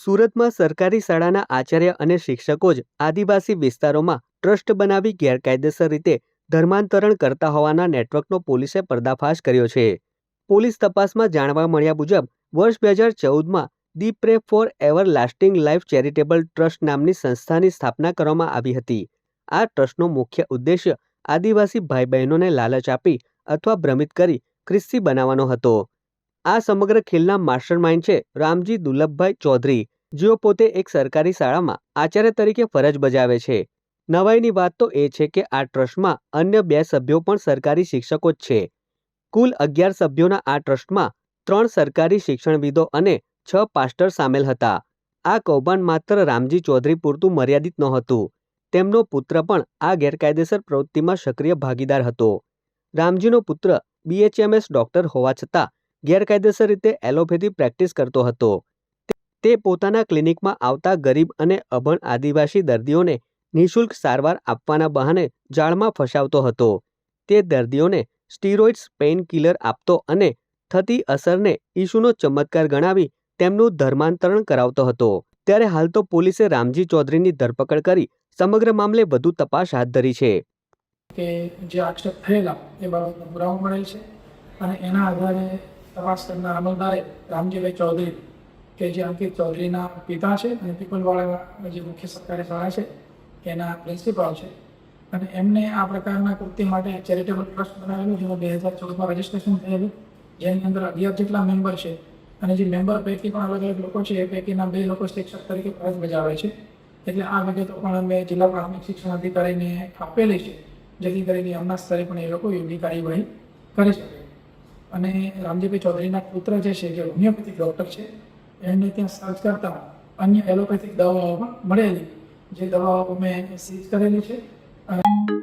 સુરતમાં સરકારી શાળાના આચાર્ય અને શિક્ષકો જ આદિવાસી વિસ્તારોમાં ટ્રસ્ટ બનાવી ગેરકાયદેસર રીતે ધર્માંતરણ કરતા હોવાના નેટવર્કનો પોલીસે પર્દાફાશ કર્યો છે. પોલીસ તપાસમાં જાણવા મળ્યા મુજબ, વર્ષ બે હજાર ચૌદમાં the pray for everlasting life charitable trust નામની સંસ્થાની સ્થાપના કરવામાં આવી હતી. આ ટ્રસ્ટનો મુખ્ય ઉદ્દેશ્ય આદિવાસી ભાઈ બહેનોને લાલચ આપી અથવા ભ્રમિત કરી ખ્રિસ્તી બનાવવાનો હતો. આ સમગ્ર ખેલના માસ્ટર માઇન્ડ છે રામજી દુર્લભભાઈ ચૌધરી. જેઓ પોતે એક સરકારી શાળામાં આચાર્ય તરીકે ફરજ બજાવે છે. નવાઈની વાત તો એ છે કે આ ટ્રસ્ટમાં અન્ય બે સભ્યો પણ સરકારી શિક્ષકો જ છે. કુલ અગિયાર સભ્યોના આ ટ્રસ્ટમાં ત્રણ સરકારી શિક્ષણવિદો અને છ પાસ્ટર સામેલ હતા. આ કૌભાંડ માત્ર રામજી ચૌધરી પૂરતું મર્યાદિત નહોતું. તેમનો પુત્ર પણ આ ગેરકાયદેસર પ્રવૃત્તિમાં સક્રિય ભાગીદાર હતો. રામજીનો પુત્ર બીએચએમએસ ડોક્ટર હોવા છતાં ગેરકાયદેસર રીતે એલોપેથી પ્રેક્ટિસ કરતો હતો. તે પોતાના ક્લિનિકમાં આવતા ગરીબ અને અભણ આદિવાસી દર્દીઓને નિઃશુલ્ક સારવાર આપવાના બહાને જાળમાં ફસાવતો હતો. તે દર્દીઓને સ્ટીરોઇડ્સ પેઇન કિલર આપતો અને થતી અસરને ઈશુનો ચમત્કાર ગણાવી તેમનું ધર્માંતરણ કરાવતો હતો. ત્યારે હાલ તો પોલીસે રામજી ચૌધરીની ધરપકડ કરી સમગ્ર મામલે વધુ તપાસ હાથ ધરી છે. કે જે આક્ષેપ થયેલા, એ બાબતનો પુરાવો મળેલ છે અને એના આધારે તપાસ કરનાર અમલદારે રામજીભાઈ ચૌધરી કે જે અંકિત ચૌધરીના પિતા છે અને પીપલવાળા જે મુખ્ય સરકારી શાળા છે, એના પ્રિન્સિપાલ છે. અને એમને આ પ્રકારના કૃતિ માટે ચેરિટેબલ ટ્રસ્ટ બનાવેલું, જેમાં બે હજાર ચૌદમાં રજિસ્ટ્રેશન થયેલું. જેની અંદર અગિયાર જેટલા મેમ્બર છે. અને જે મેમ્બર પૈકી પણ અલગ અલગ લોકો છે, એ પૈકીના બે લોકો શિક્ષક તરીકે ફરજ બજાવે છે. એટલે આ વિગતો પણ અમે જિલ્લા પ્રાથમિક શિક્ષણ અધિકારીને આપેલી છે, જેથી કરીને એમના સ્તરે પણ એ લોકો યોગ્ય કાર્યવાહી કરી શકે. અને રામજીભાઈ ચૌધરીના પુત્ર જે છે, જે હોમિયોપેથિક ડૉક્ટર છે એમને ત્યાં સર્ચ કરતા અન્ય એલોપેથિક દવાઓ પણ મળેલી. જે દવાઓ અમે સીઝ કરેલી છે. અને